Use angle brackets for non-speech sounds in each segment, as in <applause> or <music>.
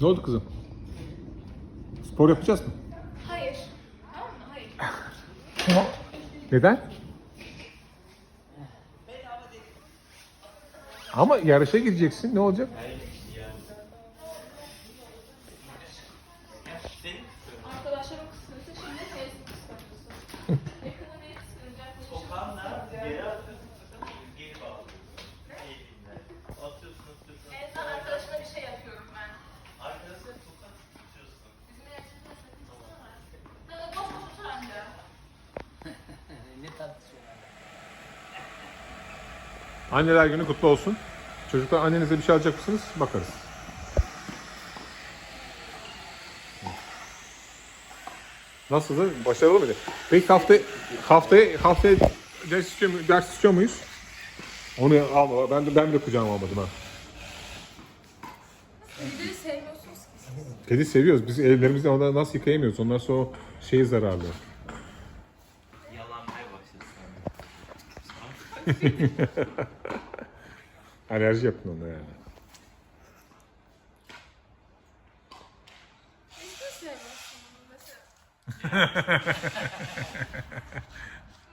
Ne oldu kızım? Spor yapacağız mı? Hayır. Tamam mı? Hayır. <laughs> Neden? Ama yarışa gideceksin. Ne olacak? Arkadaşlarım Anneler günü kutlu olsun. Çocuklar annenize bir şey alacak mısınız? Bakarız. Nasıldı? Başarılı mıydı? Peki hafta haftaya haftaya ders istiyor, mu- ders istiyor muyuz? Onu alma. Ben de ben de kucağıma almadım ha. Sizleri sevmiyorsunuz ki. Kedi seviyoruz. Biz ellerimizle onları nasıl yıkayamıyoruz? Onlar sonra o şey zararlı. <laughs> Alerji yapın ona yani.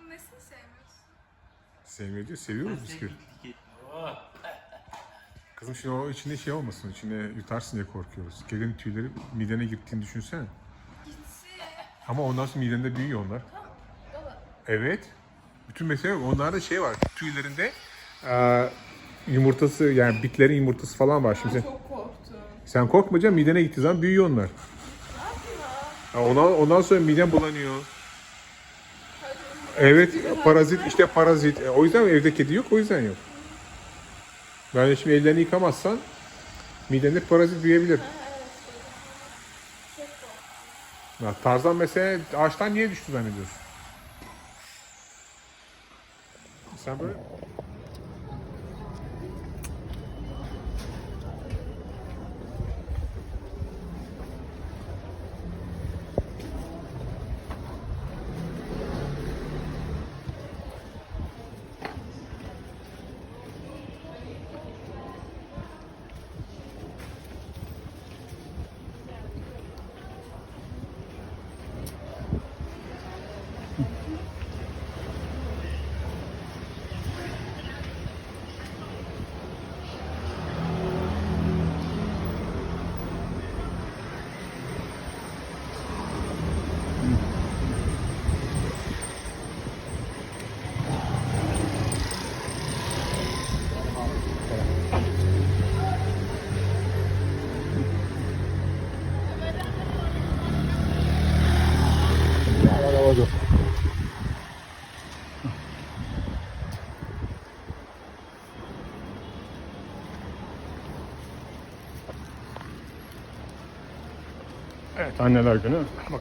Nesini sevmiyorsun? Sevmiyor diyor. Seviyoruz biz kedi. Kızım şimdi o içinde şey olmasın. içinde yutarsın diye korkuyoruz. Kedinin tüyleri midene gittiğini düşünsene. Gitsin. Ama ondan sonra midende büyüyor onlar. Baba. Evet. Bütün mesele onlarda şey var. Tüylerinde eee, yumurtası yani bitlerin yumurtası falan var. Şimdi sen, Çok korktum. sen korkmayacaksın midene gittiği zaman büyüyor onlar. Ha, ondan, ondan sonra miden bulanıyor. Evet parazit işte parazit. E, o yüzden evde kedi yok o yüzden yok. Yani şimdi ellerini yıkamazsan midende parazit büyüyebilir. Ya, Tarzan mesela ağaçtan niye düştü zannediyorsun? Sen Evet anneler günü. Bak